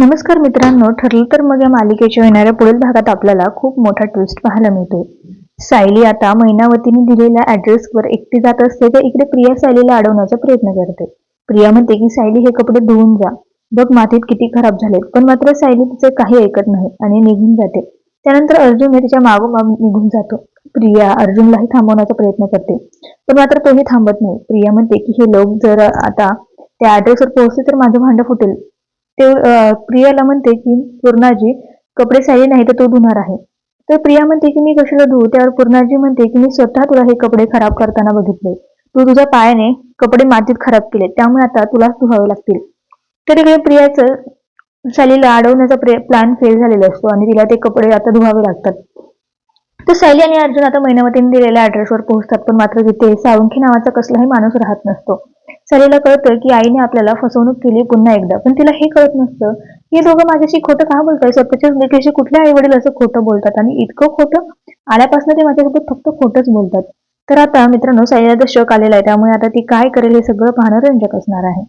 नमस्कार मित्रांनो ठरलं तर मग या मालिकेच्या येणाऱ्या पुढील भागात आपल्याला खूप मोठा ट्विस्ट पाहायला मिळतोय. सायली आता मैनावतीने दिलेल्या ऍड्रेसवर एकटी जात असते तर इकडे प्रिया सायलीला अडवण्याचा प्रयत्न करते. प्रिया म्हणते की सायली हे कपडे धुवून जा. बघ मातीत किती खराब झालेत. पण मात्र सायली तिचे काही ऐकत नाही आणि निघून जाते. त्यानंतर अर्जुन हे तिच्या मागोमाग निघून जातो. प्रिया अर्जुनलाही थांबवण्याचा प्रयत्न करते. पण मात्र तोही थांबत नाही. प्रिया म्हणते की हे लोक जर आता त्या ऍड्रेसवर पोहोचले तर माझं भांडं फुटेल. ते प्रियाला म्हणते की पूर्णाजी कपडे सायली नाही तर तो धुणार आहे. तर प्रिया म्हणते की मी कशाला धुवू त्यावर पूर्णाजी म्हणते की मी स्वतः तुला हे कपडे खराब करताना बघितले. तू तुझ्या पायाने कपडे मातीत खराब केले. त्यामुळे आता तुलाच धुवावे लागतील. तर इकडे प्रियाचं सायलीला अडवण्याचा प्लॅन फेल झालेला असतो आणि तिला ते कपडे आता धुवावे लागतात. तर सायली आणि अर्जुन आता मैनावतीने दिलेल्या ऍड्रेसवर पोहोचतात पण मात्र तिथे साळुंखी नावाचा कसलाही माणूस राहत नसतो. सलीला कळतं की आईने आपल्याला फसवणूक केली पुन्हा एकदा. पण तिला हे कळत नसतं. हे दोघं माझ्याशी खोटं का बोलताय? स्वतःच्या लेकीशी कुठल्या आई वडील असं खोटं बोलतात आणि इतकं खोटं? आल्यापासून ते माझ्यासोबत फक्त खोटंच बोलतात. तर आता मित्रांनो सायलीला शक आलेला आहे. त्यामुळे आता ती काय करेल हे सगळं पाहणं रंजक असणार आहे.